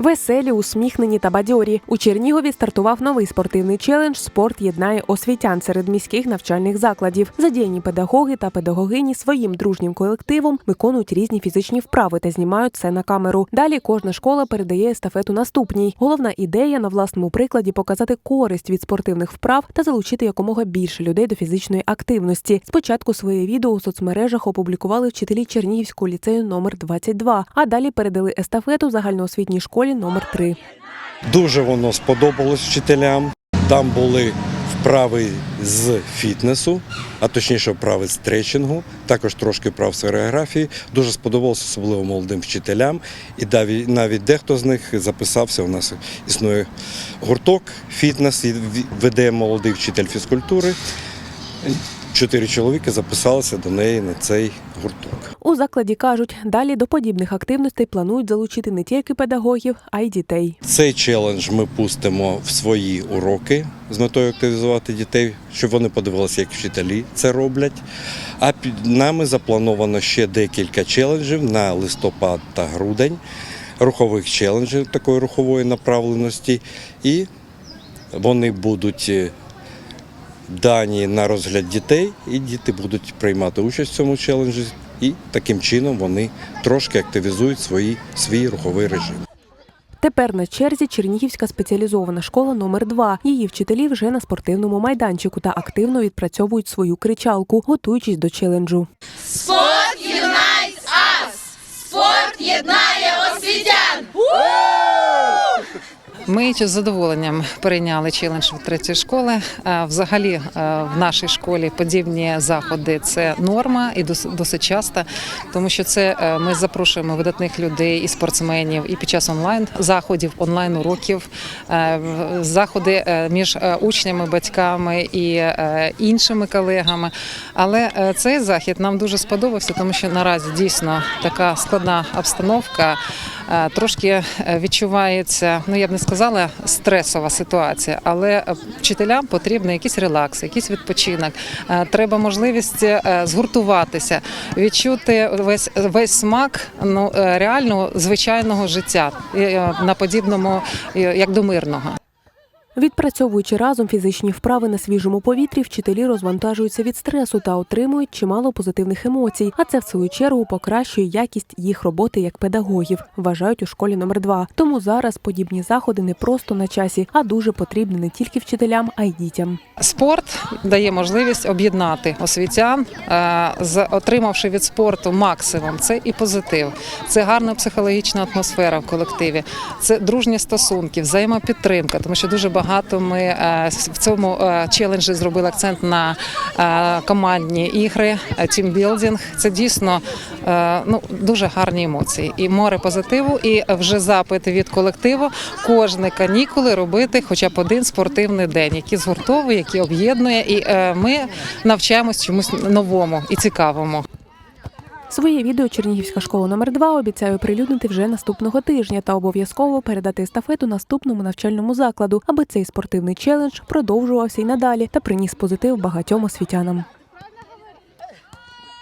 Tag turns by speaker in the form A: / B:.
A: Веселі, усміхнені та бадьорі. У Чернігові стартував новий спортивний челендж Спорт єднає освітян серед міських навчальних закладів. Задіяні педагоги та педагогині своїм дружнім колективом виконують різні фізичні вправи та знімають це на камеру. Далі кожна школа передає естафету наступній. Головна ідея на власному прикладі показати користь від спортивних вправ та залучити якомога більше людей до фізичної активності. Спочатку своє відео у соцмережах опублікували вчителі Чернігівського ліцею номер 22, а далі передали естафету загальноосвітній школі номер 3
B: Дуже воно сподобалось вчителям. Там були вправи з фітнесу, а точніше вправи з стретчингу, також трошки вправ з хореографії. Дуже сподобалося особливо молодим вчителям. І навіть- дехто з них записався. У нас існує гурток фітнес, веде молодий вчитель фізкультури. Чотири чоловіки записалися до неї на цей гурток.
A: У закладі кажуть, далі до подібних активностей планують залучити не тільки педагогів, а й дітей.
B: Цей челендж ми пустимо в свої уроки з метою активізувати дітей, щоб вони подивилися, як вчителі це роблять. А під нами заплановано ще декілька челенджів на листопад та грудень, рухових челенджів такої рухової направленості. І вони будуть е, дані на розгляд дітей, і діти будуть приймати участь в цьому челенджі. І таким чином вони трошки активізують свої, свій руховий режим.
A: Тепер на черзі Чернігівська спеціалізована школа номер 2 Її вчителі вже на спортивному майданчику та активно відпрацьовують свою кричалку, готуючись до челенджу.
C: Спорт unites us! Спорт єднає освітян!
D: Ми з задоволенням перейняли челендж від третьої школи. Взагалі в нашій школі подібні заходи це норма і досить часто, тому що це е, ми запрошуємо видатних людей і спортсменів і під час онлайн заходів, онлайн уроків, е, заходи е, між учнями, батьками і іншими колегами. Але цей захід нам дуже сподобався, тому що наразі дійсно така складна обстановка. Трошки відчувається, ну я б не сказала стресова ситуація, але е, вчителям потрібен якийсь релакс, якийсь відпочинок. Е, Треба можливість е, згуртуватися, відчути весь весь смак ну реального звичайного життя на подібному, як до мирного.
A: Відпрацьовуючи разом фізичні вправи на свіжому повітрі, вчителі розвантажуються від стресу та отримують чимало позитивних емоцій. А це в свою чергу покращує якість їх роботи як педагогів, вважають у школі номер 2 Тому зараз подібні заходи не просто на часі, а дуже потрібні не тільки вчителям, а й дітям.
D: Спорт дає можливість об'єднати освітян, е, отримавши від спорту максимум. Це і позитив, це гарна психологічна атмосфера в колективі, це дружні стосунки, взаємопідтримка, тому що дуже багато ми е, в цьому е, челенджі зробили акцент на е, командні ігри, тімбілдинг. Це дійсно ну, дуже гарні емоції. І море позитиву, і вже запит від колективу кожні канікули робити хоча б один спортивний день, який згуртовує, який об'єднує, і ми навчаємось чомусь новому і цікавому.
A: Своє відео Чернігівська школа номер 2 обіцяє оприлюднити вже наступного тижня та обов'язково передати естафету наступному навчальному закладу, аби цей спортивний челендж продовжувався й надалі та приніс позитив багатьом освітянам.